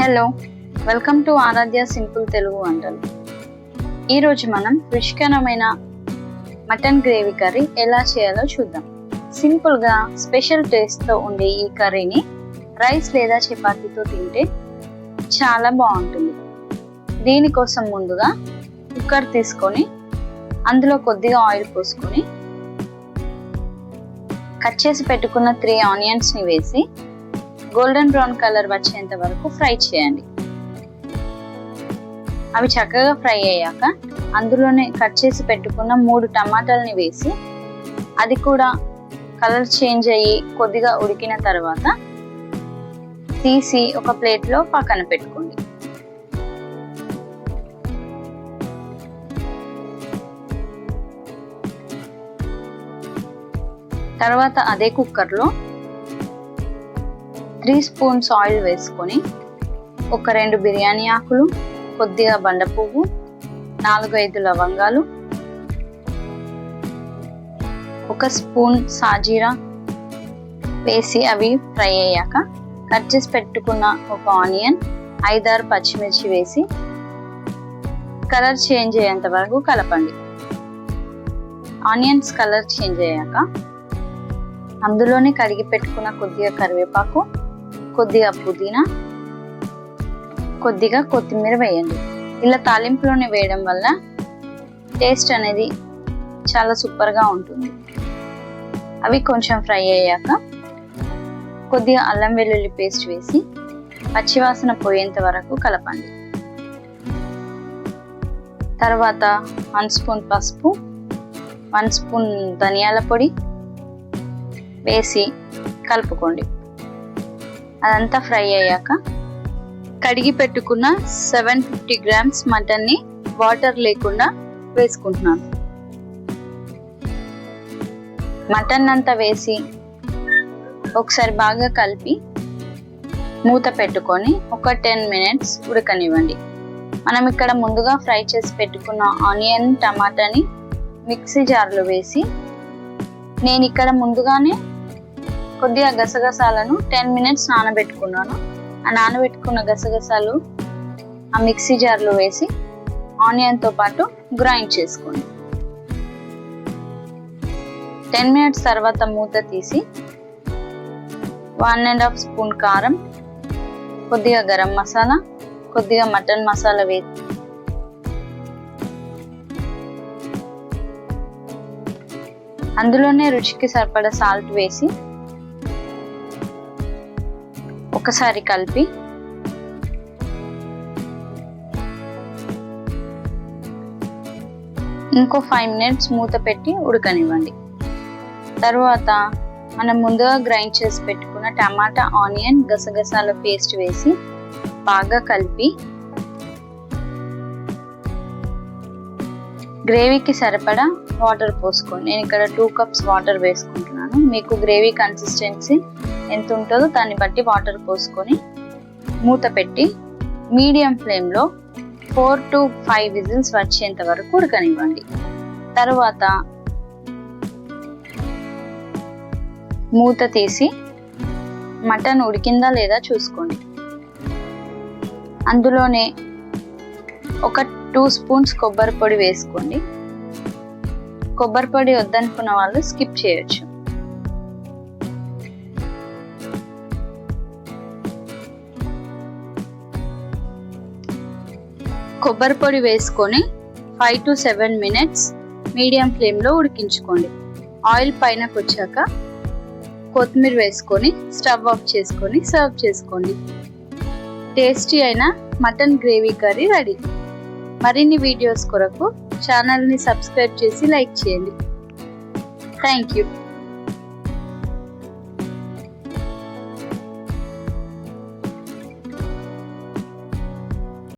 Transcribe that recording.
Hello welcome to Aradhya simple Telugu వంటలు ఈరోజు మనం రుచికరమైన మటన్ గ్రేవీ కర్రీ ఎలా చేయాలో చూద్దాం. సింపుల్గా స్పెషల్ టేస్ట్తో ఉండే ఈ కర్రీని రైస్ లేదా చపాతీతో తింటే చాలా బాగుంటుంది. దీనికోసం ముందుగా కుక్కర్ తీసుకొని అందులో కొద్దిగా ఆయిల్ పోసుకొని కట్ చేసి పెట్టుకున్న త్రీ ఆనియన్స్ని వేసి గోల్డెన్ బ్రౌన్ కలర్ వచ్చేంత వరకు ఫ్రై చేయండి. అవి చక్కగా ఫ్రై అయ్యాక అందులోనే కట్ చేసి పెట్టుకున్న మూడు టమాటాలని వేసి అది కూడా కలర్ చేంజ్ అయ్యి కొద్దిగా ఉడికిన తర్వాత తీసి ఒక ప్లేట్లో పక్కన పెట్టుకోండి. తర్వాత అదే కుక్కర్లో త్రీ స్పూన్స్ ఆయిల్ వేసుకొని ఒక రెండు బిర్యానీ ఆకులు కొద్దిగా బండ పువ్వు నాలుగు ఐదు లవంగాలు ఒక స్పూన్ సాజీరా వేసి అవి ఫ్రై అయ్యాక కట్ చేసి పెట్టుకున్న ఒక ఆనియన్ ఐదారు పచ్చిమిర్చి వేసి కలర్ చేంజ్ అయ్యేంత వరకు కలపండి. ఆనియన్స్ కలర్ చేంజ్ అయ్యాక అందులోనే కడిగి పెట్టుకున్న కొద్దిగా కరివేపాకు కొద్దిగా పుదీనా కొద్దిగా కొత్తిమీర వేయండి. ఇలా తాలింపులోనే వేయడం వల్ల టేస్ట్ అనేది చాలా సూపర్గా ఉంటుంది. అవి కొంచెం ఫ్రై అయ్యాక కొద్దిగా అల్లం వెల్లుల్లి పేస్ట్ వేసి పచ్చివాసన పోయేంత వరకు కలపండి. తర్వాత వన్ స్పూన్ పసుపు వన్ స్పూన్ ధనియాల పొడి వేసి కలుపుకోండి. అదంతా ఫ్రై అయ్యాక కడిగి పెట్టుకున్న సెవెన్ ఫిఫ్టీ గ్రామ్స్ మటన్ని వాటర్ లేకుండా వేసుకుంటున్నాను. మటన్ అంతా వేసి ఒకసారి బాగా కలిపి మూత పెట్టుకొని ఒక టెన్ మినిట్స్ ఉడకనివ్వండి. మనం ఇక్కడ ముందుగా ఫ్రై చేసి పెట్టుకున్న ఆనియన్ టమాటాని మిక్సీ జార్లో వేసి నేను ఇక్కడ ముందుగానే కొద్దిగా గసగసాలను టెన్ మినిట్స్ నానబెట్టుకున్నాను. ఆ నానబెట్టుకున్న గసగసాలు ఆ మిక్సీ జార్లో వేసి ఆనియన్తో పాటు గ్రైండ్ చేసుకోండి. టెన్ మినిట్స్ తర్వాత మూత తీసి వన్ అండ్ హాఫ్ స్పూన్ కారం కొద్దిగా గరం మసాలా కొద్దిగా మటన్ మసాలా వేసి అందులోనే రుచికి సరిపడా సాల్ట్ వేసి ఒకసారి కలిపి. ఇంకో ఫైవ్ మినిట్స్ మూత పెట్టి ఉడకనివ్వండి. తర్వాత మనం ముందుగా గ్రైండ్ చేసి పెట్టుకున్న టమాటా ఆనియన్ గసగసాల పేస్ట్ వేసి బాగా కలిపి గ్రేవీకి సరిపడా వాటర్ పోసుకోండి. నేను ఇక్కడ టూ కప్స్ వాటర్ వేసుకుంటున్నాను. మీకు గ్రేవీ కన్సిస్టెన్సీ ఎంత ఉంటుందో దాన్ని బట్టి వాటర్ పోసుకొని మూత పెట్టి మీడియం ఫ్లేమ్లో ఫోర్ టు ఫైవ్ విజిల్స్ వచ్చేంత వరకు ఉడకనివ్వండి. తర్వాత మూత తీసి మటన్ ఉడికిందా లేదా చూసుకోండి. అందులోనే ఒక టూ స్పూన్స్ కొబ్బరి పొడి వేసుకోండి. కొబ్బరి పొడి వద్దనుకున్న వాళ్ళు స్కిప్ చేయొచ్చు. కొబ్బరి పొడి వేసుకొని five to seven minutes medium ఫ్లేమ్లో ఉడికించుకోండి. ఆయిల్ పైనకు వచ్చాక కొత్తిమీర వేసుకొని స్టవ్ ఆఫ్ చేసుకొని సర్వ్ చేసుకోండి. టేస్టీ అయిన మటన్ గ్రేవీ కర్రీ రెడీ మరిన్ని వీడియోస్ కొరకు ఛానల్ని సబ్స్క్రైబ్ చేసి లైక్ చేయండి. Thank you